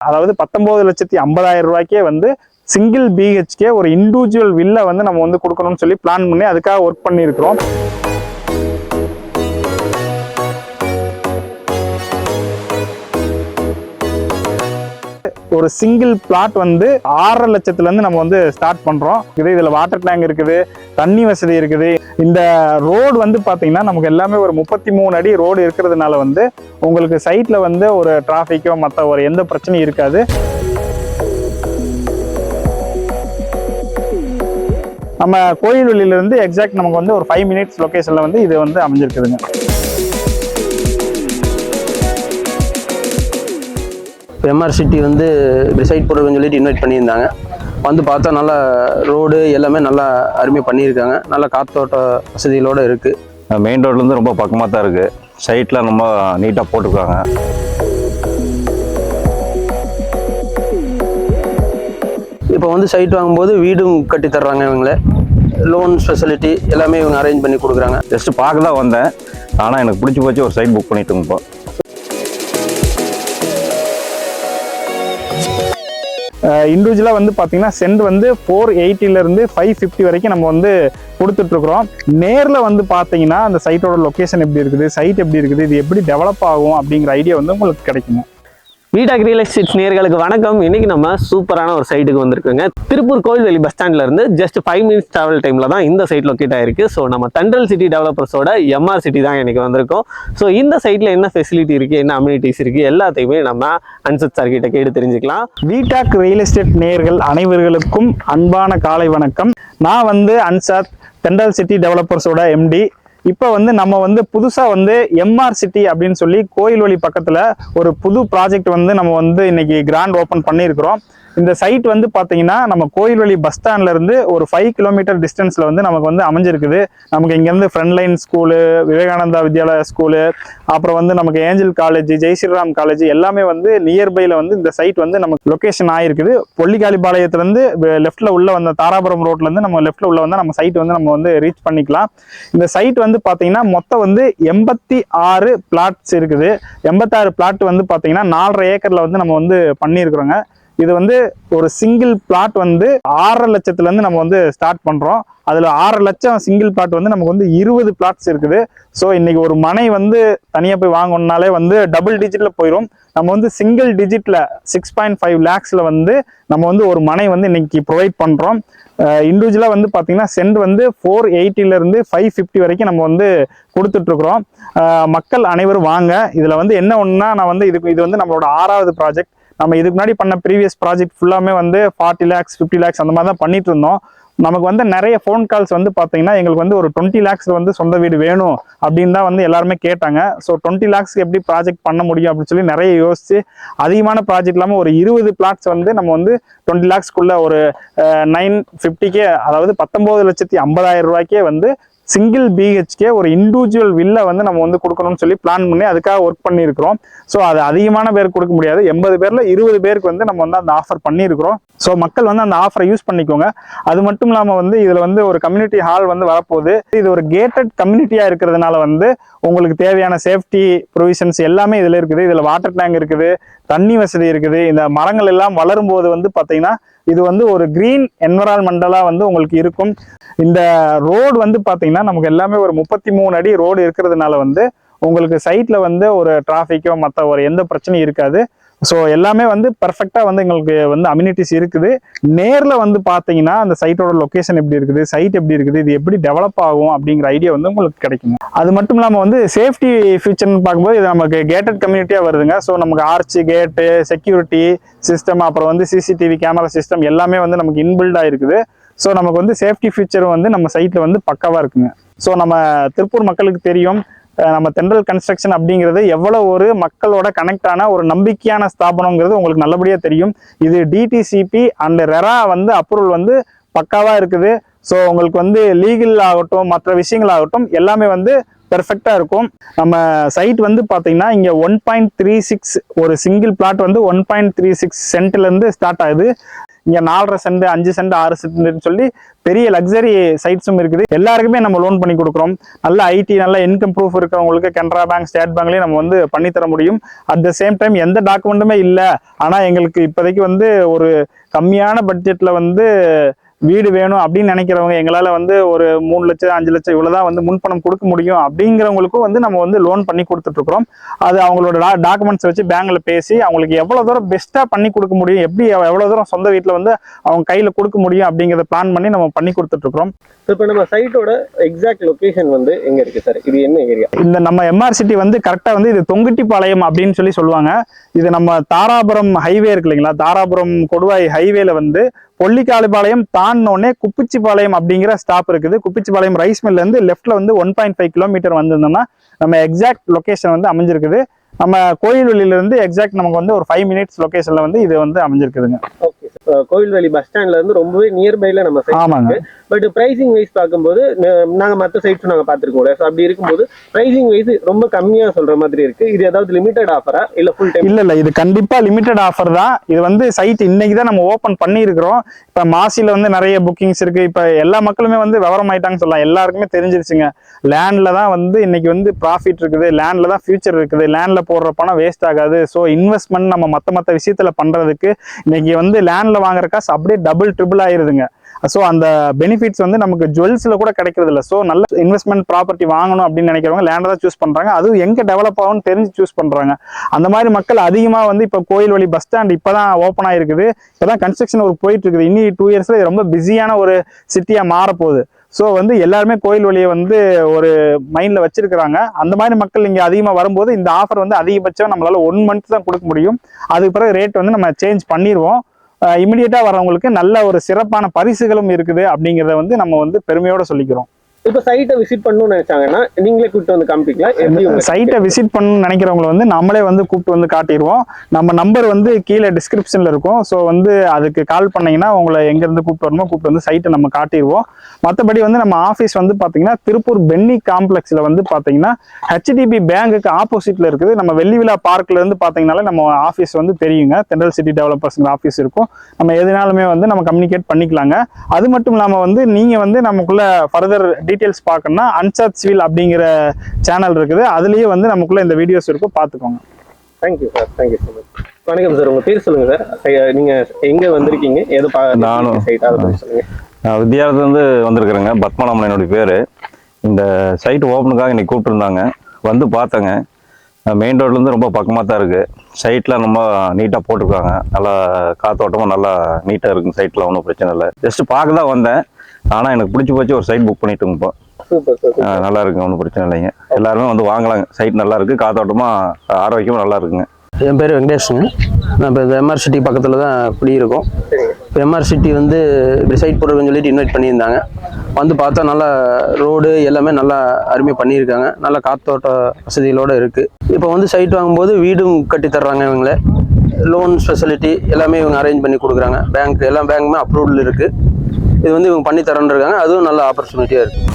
அதாவது பத்தொன்பது லட்சத்தி ஐம்பதாயிரம் ரூபாய்க்கே வந்து சிங்கிள் பிஹெச்கே ஒரு இண்டிவிஜுவல் வில்ல வந்து நம்ம வந்து கொடுக்கணும்னு சொல்லி பிளான் பண்ணி அதுக்காக ஒர்க் பண்ணியிருக்கிறோம். ஒரு சிங்கிள் பிளாட் வந்து ஆறரை லட்சத்துல இருந்து நம்ம வந்து ஸ்டார்ட் பண்றோம். இது இதுல வாட்டர் டேங்க் இருக்குது தண்ணி வசதி இருக்குது. இந்த ரோடு வந்து பாத்தீங்கன்னா நமக்கு எல்லாமே ஒரு முப்பத்தி மூணு அடி ரோடு இருக்கிறதுனால வந்து உங்களுக்கு சைட்ல வந்து ஒரு டிராஃபிக்கோ மற்ற ஒரு எந்த பிரச்சனையும் இருக்காது. நம்ம கோயில்வெளியில எக்ஸாக்ட் நமக்கு வந்து ஒரு ஃபைவ் மினிட்ஸ் லொக்கேஷனில் வந்து இது வந்து அமைஞ்சிருக்குதுங்க. எம்ஆர் சிட்டி வந்து இப்படி சைட் போடுறதுன்னு சொல்லிட்டு இன்வைட் பண்ணியிருந்தாங்க. வந்து பார்த்தா நல்லா ரோடு எல்லாமே நல்லா அருமையாக பண்ணியிருக்காங்க. நல்லா காத்தோட்ட வசதிகளோடு இருக்குது மெயின் ரோட்லேருந்து ரொம்ப பக்கமாக தான் இருக்குது சைட்லாம் ரொம்ப நீட்டாக போட்டிருக்காங்க. இப்போ வந்து சைட் வாங்கும்போது வீடும் கட்டி தர்றாங்க இவங்களே. லோன் ஃபெசிலிட்டி எல்லாமே இவங்க அரேஞ்ச் பண்ணி கொடுக்குறாங்க. ஜஸ்ட் பார்க்க தான் வந்தேன். ஆனால் எனக்கு பிடிச்சி போச்சு ஒரு சைட் புக் பண்ணிட்டோங்க இப்போ இண்டிவிஜுவலாக வந்து பார்த்தீங்கன்னா சென்ட் வந்து ஃபோர் எயிட்டிலேருந்து ஃபைவ் ஃபிஃப்டி வரைக்கும் நம்ம வந்து கொடுத்துட்ருக்குறோம். நேரில் வந்து பார்த்தீங்கன்னா அந்த சைட்டோட லொக்கேஷன் எப்படி இருக்குது சைட் எப்படி இருக்குது இது எப்படி டெவலப் ஆகும் அப்படிங்கிற ஐடியா வந்து உங்களுக்கு கிடைக்குமா வீடாக் ரியல் எஸ்டேட் நேர்களுக்கு வணக்கம். இன்னைக்கு நம்ம சூப்பரான ஒரு சைட்டுக்கு வந்திருக்கோங்க. திருப்பூர் கோயில்வெளி பஸ் ஸ்டாண்ட்ல இருந்து ஜஸ்ட் ஃபைவ் மினிட்ஸ் டிராவல் டைம்ல தான் இந்த சைட் லொக்கேட் ஆயிருக்கு. ஸோ நம்ம தண்டல் சிட்டி டெவலப்பர்ஸோட எம்ஆர் சிட்டி தான் இன்னைக்கு வந்திருக்கோம். ஸோ இந்த சைட்ல என்ன ஃபெசிலிட்டி இருக்கு என்ன அம்யூனிட்டிஸ் இருக்கு எல்லாத்தையுமே நம்ம அன்சத் சார் கிட்ட கேட்டு தெரிஞ்சுக்கலாம். வீடாக் ரியல் எஸ்டேட் நேர்கள் அனைவர்களுக்கும் அன்பான காலை வணக்கம். நான் வந்து அன்சாத் தெண்டல் சிட்டி டெவலப்பர்ஸோட எம்டி இப்போ வந்து நம்ம வந்து புதுசாக வந்து எம்ஆர் சிட்டி அப்படின்னு சொல்லி கோயில் வழி பக்கத்தில் ஒரு புது ப்ராஜெக்ட் வந்து நம்ம வந்து இன்னைக்கு கிராண்ட் ஓப்பன் பண்ணியிருக்கிறோம். இந்த சைட் வந்து பார்த்தீங்கன்னா நம்ம கோயில்வழி பஸ் ஸ்டாண்ட்ல இருந்து ஒரு ஃபைவ் கிலோமீட்டர் டிஸ்டன்ஸில் வந்து நமக்கு வந்து அமைஞ்சிருக்குது. நமக்கு இங்கேருந்து Frontline school Vivekananda Vidyalaya school அப்புறம் வந்து நமக்கு Angel college Jai Shriram college எல்லாமே வந்து நியர்பையில் வந்து இந்த சைட் வந்து நமக்கு லொக்கேஷன் ஆயிருக்குது. பொல்லிகாலிபாளையத்துலேருந்து லெஃப்ட்டில் உள்ள வந்த தாராபுரம் ரோட்லேருந்து நம்ம லெஃப்ட்டில் உள்ள வந்தால் நம்ம சைட் வந்து நம்ம வந்து ரீச் பண்ணிக்கலாம். இந்த சைட் வந்து பார்த்தீங்கன்னா மொத்தம் வந்து எண்பத்தி ஆறு பிளாட்ஸ் இருக்குது. எண்பத்தாறு பிளாட் வந்து பார்த்தீங்கன்னா நாலரை ஏக்கரில் வந்து நம்ம வந்து பண்ணியிருக்கிறோங்க. இது வந்து ஒரு சிங்கிள் பிளாட் வந்து ஆறரை லட்சத்துலேருந்து நம்ம வந்து ஸ்டார்ட் பண்ணுறோம் அதில் ஆறரை லட்சம் சிங்கிள் பிளாட் வந்து நமக்கு வந்து இருபது பிளாட்ஸ் இருக்குது. ஸோ இன்னைக்கு ஒரு மனை வந்து தனியாக போய் வாங்கணும்னாலே வந்து டபுள் டிஜிட்டில் போயிடும் நம்ம வந்து சிங்கிள் டிஜிட்டில் சிக்ஸ் பாயிண்ட் ஃபைவ் லேக்ஸில் வந்து நம்ம வந்து ஒரு மனை வந்து இன்னைக்கு ப்ரொவைட் பண்ணுறோம் இண்டிவிஜுவலாக வந்து பார்த்தீங்கன்னா சென்ட் வந்து ஃபோர் எயிட்டிலேருந்து ஃபைவ் ஃபிஃப்டி வரைக்கும் நம்ம வந்து கொடுத்துட்ருக்குறோம் மக்கள் அனைவரும் வாங்க. இதில் வந்து என்ன ஒன்றுனா நான் வந்து இதுக்கு இது வந்து நம்மளோட ஆறாவது ப்ராஜெக்ட் நம்ம இதுக்கு முன்னாடி பண்ண ப்ரீவியஸ் ப்ராஜெக்ட் ஃபுல்லாமே வந்து ஃபார்ட்டி லேக்ஸ் ஃபிஃப்டி லேக்ஸ் அந்த மாதிரி தான் பண்ணிட்டு இருந்தோம். நமக்கு வந்து நிறைய ஃபோன் கால்ஸ் வந்து பார்த்தீங்கன்னா எங்களுக்கு வந்து ஒரு டுவெண்ட்டி லேக்ஸ் வந்து சொந்த வீடு வேணும் அப்படின்னு தான் வந்து எல்லாருமே கேட்டாங்க. ஸோ டுவெண்ட்டி லேக்ஸ்க்கு எப்படி ப்ராஜெக்ட் பண்ண முடியும் அப்படின்னு சொல்லி நிறைய யோசிச்சு அதிகமான ப்ராஜெக்ட் இல்லாமல் ஒரு இருபது பிளாட்ஸ் வந்து நம்ம வந்து டுவெண்ட்டி லேக்ஸ்க்குள்ள ஒரு நைன் ஃபிஃப்டிக்கே அதாவது பத்தொம்போது லட்சத்தி ஐம்பதாயிரம் ரூபாய்க்கே வந்து சிங்கிள் பிஹெச்கே ஒரு இண்டிவிஜுவல் வில்ல வந்து நம்ம வந்து கொடுக்கணும்னு சொல்லி பிளான் பண்ணி அதுக்காக ஒர்க் பண்ணியிருக்கிறோம். ஸோ அது அதிகமான பேருக்கு கொடுக்க முடியாது. எண்பது பேரில் இருபது பேருக்கு வந்து நம்ம வந்து அந்த ஆஃபர் பண்ணியிருக்கிறோம். ஸோ மக்கள் வந்து அந்த ஆஃபரை யூஸ் பண்ணிக்கோங்க. அது மட்டும் இல்லாமல் வந்து இதில் வந்து ஒரு கம்யூனிட்டி ஹால் வந்து வரப்போகுது. இது ஒரு கேட்டட் கம்யூனிட்டியாக இருக்கிறதுனால வந்து உங்களுக்கு தேவையான சேஃப்டி ப்ரொவிஷன்ஸ் எல்லாமே இதில் இருக்குது. இதில் வாட்டர் டேங்க் இருக்குது தண்ணி வசதி இருக்குது. இந்த மரங்கள் எல்லாம் வளரும் போது வந்து பார்த்தீங்கன்னா இது வந்து ஒரு கிரீன் என்வரான்மெண்டலாக வந்து உங்களுக்கு இருக்கும். இந்த ரோடு வந்து பார்த்தீங்கன்னா நமக்கு எல்லாமே ஒரு முப்பத்தி மூணு அடி ரோடு இருக்கிறதுனால வந்து உங்களுக்கு சைட்டில் வந்து ஒரு டிராஃபிக்கோ மற்ற ஒரு எந்த பிரச்சனையும் இருக்காது. ஸோ எல்லாமே வந்து பர்ஃபெக்டாக வந்து எங்களுக்கு வந்து அம்யூனிட்டிஸ் இருக்குது. நேரில் வந்து பார்த்தீங்கன்னா அந்த சைட்டோட லொக்கேஷன் எப்படி இருக்குது சைட் எப்படி இருக்குது இது எப்படி டெவலப் ஆகும் அப்படிங்கிற ஐடியா வந்து உங்களுக்கு கிடைக்குங்க. அது மட்டும் இல்லாமல் வந்து சேஃப்டி ஃபியூச்சர்னு பார்க்கும்போது இது நமக்கு கேட்டட் கம்யூனிட்டியாக வருதுங்க. ஸோ நமக்கு ஆர்ச் கேட்டு செக்யூரிட்டி சிஸ்டம் அப்புறம் வந்து சிசிடிவி கேமரா சிஸ்டம் எல்லாமே வந்து நமக்கு இன்பில்டாக இருக்குது. ஸோ நமக்கு வந்து சேஃப்டி ஃபீச்சரும் வந்து நம்ம சைட்டில் வந்து பக்காவாக இருக்குங்க. ஸோ நம்ம திருப்பூர் மக்களுக்கு தெரியும் நம்ம தென்றல் கன்ஸ்ட்ரக்ஷன் அப்படிங்கிறது எவ்வளோ ஒரு மக்களோட கனெக்ட் ஆன ஒரு நம்பிக்கையான ஸ்தாபனங்கிறது உங்களுக்கு நல்லபடியாக தெரியும். இது டிடிசிபி அண்ட் ரெரா வந்து அப்ரூவல் வந்து பக்காவாக இருக்குது. ஸோ உங்களுக்கு வந்து லீகல் ஆகட்டும் மற்ற விஷயங்கள் ஆகட்டும் எல்லாமே வந்து பெர்ஃபெக்டாக இருக்கும். நம்ம சைட் வந்து பார்த்தீங்கன்னா இங்கே ஒன் பாயிண்ட் த்ரீ சிக்ஸ் ஒரு சிங்கிள் பிளாட் வந்து ஒன் பாயிண்ட் த்ரீ சிக்ஸ் சென்ட்லேருந்து ஸ்டார்ட் ஆகுது. இங்க நாலரை சென்ட் அஞ்சு சென்ட் ஆறு சென்ட்னு சொல்லி பெரிய லக்ஸரி சைட்ஸும் இருக்குது. எல்லாருக்குமே நம்ம லோன் பண்ணி கொடுக்குறோம். நல்ல ஐடி நல்ல இன்கம் ப்ரூஃப் இருக்கிறவங்களுக்கு கனரா பேங்க் ஸ்டேட் பேங்க்லயும் நம்ம வந்து பண்ணி தர முடியும். அட் த சேம் டைம் எந்த டாக்குமெண்ட்டுமே இல்லை. ஆனா எங்களுக்கு இப்போதைக்கு வந்து ஒரு கம்மியான பட்ஜெட்ல வந்து வீடு வேணும் அப்படின்னு நினைக்கிறவங்க எங்களால் வந்து ஒரு மூணு லட்சம் அஞ்சு லட்சம் இவ்வளோதான் வந்து முன்பணம் கொடுக்க முடியும் அப்படிங்கிறவங்களுக்கும் வந்து நம்ம வந்து லோன் பண்ணி கொடுத்துட்ருக்குறோம் அது அவங்களோட டாக்குமெண்ட்ஸ் வச்சு பேங்க்ல பேசி அவங்களுக்கு எவ்வளோ தூரம் பெஸ்ட்டாக பண்ணி கொடுக்க முடியும் எப்படி எவ்வளோ தூரம் சொந்த வீட்டில் வந்து அவங்க கையில் கொடுக்க முடியும் அப்படிங்கிறத பிளான் பண்ணி நம்ம பண்ணி கொடுத்துட்ருக்குறோம் இப்போ நம்ம சைட்டோட எக்ஸாக்ட் லொகேஷன் வந்து எங்க இருக்கு சார் இது என்ன ஏரியா இந்த நம்ம எம்ஆர் சிட்டி வந்து கரெக்டாக வந்து இது தொங்குட்டிப்பாளையம் அப்படின்னு சொல்லி சொல்லுவாங்க. இது நம்ம தாராபுரம் ஹைவே இருக்கு இல்லைங்களா? தாராபுரம் கொடுவாய் ஹைவேல வந்து பொல்லிக்காலுபாளையம் தாண்டினோடனே குப்பிச்சிப்பாளையம் அப்படிங்கிற ஸ்டாப் இருக்குது. குப்பிச்சிப்பாளையம் ரைஸ் மில்லேருந்து இருந்து லெஃப்ட்ல வந்து ஒன் பாயிண்ட் ஃபைவ் கிலோமீட்டர் வந்திருந்தோம்னா நம்ம எக்ஸாக்ட் லொகேஷன் வந்து அமைஞ்சிருக்குது. நம்ம கோயில்வெளியில இருந்து எக்ஸாக்ட் நமக்கு வந்து ஒரு ஃபைவ் மினிட்ஸ் லொகேஷன்ல வந்து இது வந்து அமைஞ்சிருக்குதுங்க. கோயில்வேலி பஸ் ஸ்டாண்ட்ல இருந்து ரொம்பவே நியர்பைல நம்ம சைட் ஆமாங்க. பட் பிரைசிங் வைஸ் பார்க்கும்போது நாங்க மற்ற சைட்ஸும் நாங்க பார்த்துருக்கோம்ல. ஸோ அப்படி இருக்கும்போது பிரைசிங் வைஸ் ரொம்ப கம்மியா சொல்ற மாதிரி இருக்கு. இது ஏதாவது லிமிடெட் ஆஃபரா இல்ல ஃபுல் டைம் இல்ல இல்ல. இது கண்டிப்பா லிமிடெட் ஆஃபர் தான். இது வந்து சைட் இன்னைக்கு தான் நம்ம ஓபன் பண்ணியிருக்கிறோம். இப்ப மாசில வந்து நிறைய புக்கிங்ஸ் இருக்கு. இப்ப எல்லா மக்களுமே வந்து விவரம் ஆயிட்டாங்க சொல்லலாம். எல்லாருக்குமே தெரிஞ்சிருச்சுங்க. லேண்ட்ல தான் வந்து இன்னைக்கு வந்து ப்ராஃபிட் இருக்குது. லேண்ட்ல தான் ஃபியூச்சர் இருக்குது. லேண்ட்ல போடுற பணம் வேஸ்ட் ஆகாது. ஸோ இன்வெஸ்ட்மெண்ட் நம்ம மத்த மத்த விஷயத்துல பண்றதுக்கு இன்னைக்கு வந்து லேண்ட்ல வாங்குற காசு அப்படியே டபுள் ட்ரிபிள் ஆயிருதுங்க. ஸோ அந்த பெனிஃபிட்ஸ் வந்து நமக்கு ஜுவல்ஸில் கூட கிடைக்கிறது இல்லை. ஸோ நல்ல இன்வெஸ்ட்மெண்ட் ப்ராப்பர்ட்டி வாங்கணும் அப்படின்னு நினைக்கிறவங்க லேண்டை தான் சூஸ் பண்ணுறாங்க அதுவும் எங்கே டெவலப் ஆகும்னு தெரிஞ்சு சூஸ் பண்ணுறாங்க அந்த மாதிரி மக்கள் அதிகமாக வந்து இப்போ கோயில் வழி பஸ் ஸ்டாண்ட் இப்போ தான் ஓப்பன் ஆயிருக்குது. இப்போ தான் கன்ஸ்ட்ரக்ஷன் ஒரு போயிட்டு இருக்குது டூ இயர்ஸில் ரொம்ப பிஸியான ஒரு சிட்டியாக மாறப்போகுது. ஸோ வந்து எல்லாருமே கோயில் வழியை வந்து ஒரு மைண்டில் வச்சிருக்கிறாங்க. அந்த மாதிரி மக்கள் இங்கே அதிகமாக வரும்போது இந்த ஆஃபர் வந்து அதிகபட்சம் நம்மளால ஒன் மந்த் தான் கொடுக்க முடியும். அதுக்கு பிறகு ரேட் வந்து நம்ம சேஞ்ச் பண்ணிடுவோம் இமிடியேட்டாக வரவங்களுக்கு நல்ல ஒரு சிறப்பான பரிசுகளும் இருக்குது அப்படிங்கிறத வந்து நம்ம வந்து பெருமையோட சொல்லிக்கிறோம். இப்போ சைட்டை விசிட் பண்ணணும்னு நினைச்சாங்கன்னா நீங்களே கூப்பிட்டு வந்து காமிப்பீங்களா? எப்படி சைட்டை விசிட் பண்ணணும்னு நினைக்கிறவங்களை வந்து நம்மளே வந்து கூப்பிட்டு வந்து காட்டிடுவோம். நம்ம நம்பர் வந்து கீழே டிஸ்கிரிப்ஷனில் இருக்கும். ஸோ வந்து அதுக்கு கால் பண்ணீங்கன்னா உங்களை எங்கேருந்து கூப்பிட்டு வரணுமோ கூப்பிட்டு வந்து சைட்டை நம்ம காட்டிடுவோம். மற்றபடி வந்து நம்ம ஆஃபீஸ் வந்து பார்த்தீங்கன்னா திருப்பூர் பென்னி காம்ப்ளெக்ஸில் வந்து பார்த்தீங்கன்னா ஹெச்டிபி பேங்குக்கு ஆப்போசிட்டில் இருக்குது. நம்ம வெள்ளி விழா பார்க்ல இருந்து பார்த்தீங்கனாலே நம்ம ஆஃபீஸ் வந்து தெரியுங்க. தென்றல் சிட்டி டெவலப்பர்ஸ்ங்கிற ஆஃபீஸ் இருக்கும். நம்ம எதுனாலுமே வந்து நம்ம கம்யூனிகேட் பண்ணிக்கலாங்க. அது மட்டும் இல்லாமல் வந்து நீங்கள் வந்து நமக்குள்ள ஃபர்தர் டீட்டெயில்ஸ் பார்க்கணும்னா அன்சாத் சிவில் அப்படிங்கிற சேனல் இருக்குது. அதுலேயே வந்து நமக்குள்ள இந்த வீடியோஸ் இருக்கும். பார்த்துக்கோங்க. Thank you sir thank you so much வணக்கம் சார் உங்க பேர் சொல்லுங்க சார் நீங்க எங்க வந்திருக்கீங்க? எது நானும். சைட் அதை பத்தி சொல்லுங்க. நான் வித்தியாலத்துலேருந்து வந்திருக்கிறேங்க. என்னுடைய பேர். இந்த சைட் ஓப்பனுக்காக இன்னைக்கு கூப்பிட்டுருந்தாங்க. வந்து பார்த்தேங்க. மெயின் ரோட்லேருந்து ரொம்ப பக்கமாக தான் இருக்குது சைட்டில் ரொம்ப நீட்டாக போட்டிருக்காங்க. நல்லா காத்தோட்டமாக நல்லா நீட்டாக இருக்குங்க சைட்டில் ஒன்றும் பிரச்சனை இல்லை. ஜஸ்ட் பார்க்க தான் வந்தேன். ஆனால் எனக்கு பிடிச்சி போச்சு ஒரு சைட் புக் பண்ணிட்டுங்க இப்போ சூப்பர் சார் ஆ, நல்லா இருக்குங்க ஒன்றும் பிரச்சனை இல்லைங்க. எல்லாருமே வந்து வாங்கலாங்க. சைட் நல்லா இருக்குது காத்தோட்டமாக ஆரோக்கியமாக நல்லா இருக்குங்க. என் பேர் வெங்கடேஷுங்க. நான் இப்போ இந்த எம்ஆர் சிட்டி பக்கத்தில் தான் குடியிருக்கோம். இப்போ எம்ஆர் சிட்டி வந்து இப்படி சைட் போடுறதுன்னு சொல்லிட்டு இன்வைட் பண்ணியிருந்தாங்க. வந்து பார்த்தா நல்லா ரோடு எல்லாமே நல்லா அருமையாக பண்ணியிருக்காங்க. நல்லா காத்தோட்ட வசதிகளோடு இருக்குது இப்போ வந்து சைட் வாங்கும்போது வீடும் கட்டி தர்றாங்க இவங்களே. லோன் ஃபெசிலிட்டி எல்லாமே இவங்க அரேஞ்ச் பண்ணி கொடுக்குறாங்க. பேங்க் எல்லா பேங்க்குமே அப்ரூவல் இருக்குது இது வந்து இவங்க பண்ணி தரேன்னு இருக்காங்க அதுவும் நல்ல ஆப்பர்ச்சுனிட்டியாக இருக்குது